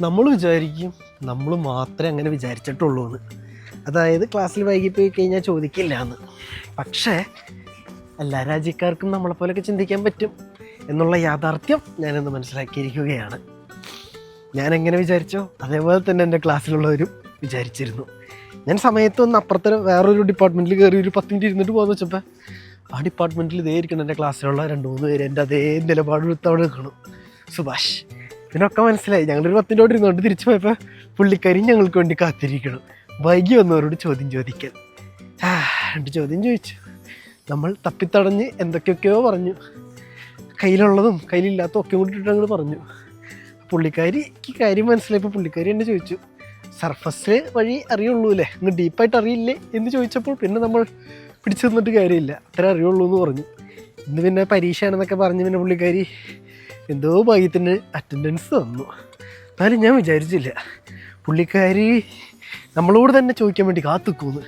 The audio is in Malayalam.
നമ്മൾ വിചാരിക്കും നമ്മൾ മാത്രമേ അങ്ങനെ വിചാരിച്ചിട്ടുള്ളൂ എന്ന്. അതായത് ക്ലാസ്സിൽ വൈകി പോയി കഴിഞ്ഞാൽ ചോദിക്കില്ല എന്ന്. പക്ഷേ എല്ലാ രാജ്യക്കാർക്കും നമ്മളെപ്പോലൊക്കെ ചിന്തിക്കാൻ പറ്റും എന്നുള്ള യാഥാർത്ഥ്യം ഞാനിന്ന് മനസ്സിലാക്കിയിരിക്കുകയാണ്. ഞാൻ എങ്ങനെ വിചാരിച്ചോ അതേപോലെ തന്നെ എന്റെ ക്ലാസ്സിലുള്ളവരും വിചാരിച്ചിരുന്നു. ഞാൻ സമയത്ത് ഒന്ന് അപ്പുറത്തെ വേറൊരു ഡിപ്പാർട്ട്മെന്റിൽ കയറി ഒരു പത്ത് മിനിറ്റ് ഇരുന്നിട്ട് പോകുന്ന വെച്ചപ്പോൾ ആ ഡിപ്പാർട്ട്മെന്റിൽ ഇതേ ഇരിക്കണം എന്റെ ക്ലാസ്സിലുള്ള രണ്ട് മൂന്ന് പേര് എന്റെ അതേ നിലപാടെടുത്ത് അവിടെ നിൽക്കണം സുഭാഷ് ഇതിനൊക്കെ മനസ്സിലായി. ഞങ്ങളൊരു പത്തിന്റെ അവിടെ ഇരുന്നുകൊണ്ട് തിരിച്ചു പോയപ്പോൾ പുള്ളിക്കാരി ഞങ്ങൾക്ക് വേണ്ടി കാത്തിരിക്കണം വൈകി വന്നവരോട് ചോദ്യം ചോദിക്കാൻ. രണ്ട് ചോദ്യം ചോദിച്ചു. നമ്മൾ തപ്പിത്തടഞ്ഞ് എന്തൊക്കെയൊക്കെയോ പറഞ്ഞു. കയ്യിലുള്ളതും കയ്യിലില്ലാത്തതും ഒക്കെ കൂടി ഞങ്ങൾ പറഞ്ഞു. പുള്ളിക്കാരിക്ക് കാര്യം മനസ്സിലായപ്പോൾ പുള്ളിക്കാരി എന്നെ ചോദിച്ചു സർഫസ് വഴി അറിയുള്ളൂ അല്ലേ? ഇന്ന് ഡീപ്പായിട്ട് അറിയില്ലേ? എന്ന് ചോദിച്ചപ്പോൾ പിന്നെ നമ്മൾ പിടിച്ചു നിന്നിട്ട് കാര്യമില്ല. അത്ര അറിയുള്ളൂ എന്ന് പറഞ്ഞു. ഇന്ന് പിന്നെ പരീക്ഷയാണെന്നൊക്കെ പറഞ്ഞ് പിന്നെ പുള്ളിക്കാരി എന്തോ ഭാഗ്യത്തിന് അറ്റൻഡൻസ് തന്നു എന്നാലും ഞാൻ വിചാരിച്ചില്ല. പുള്ളിക്കാരി നമ്മളോട് തന്നെ ചോദിക്കാൻ വേണ്ടി കാത്തുക്കൂന്ന്.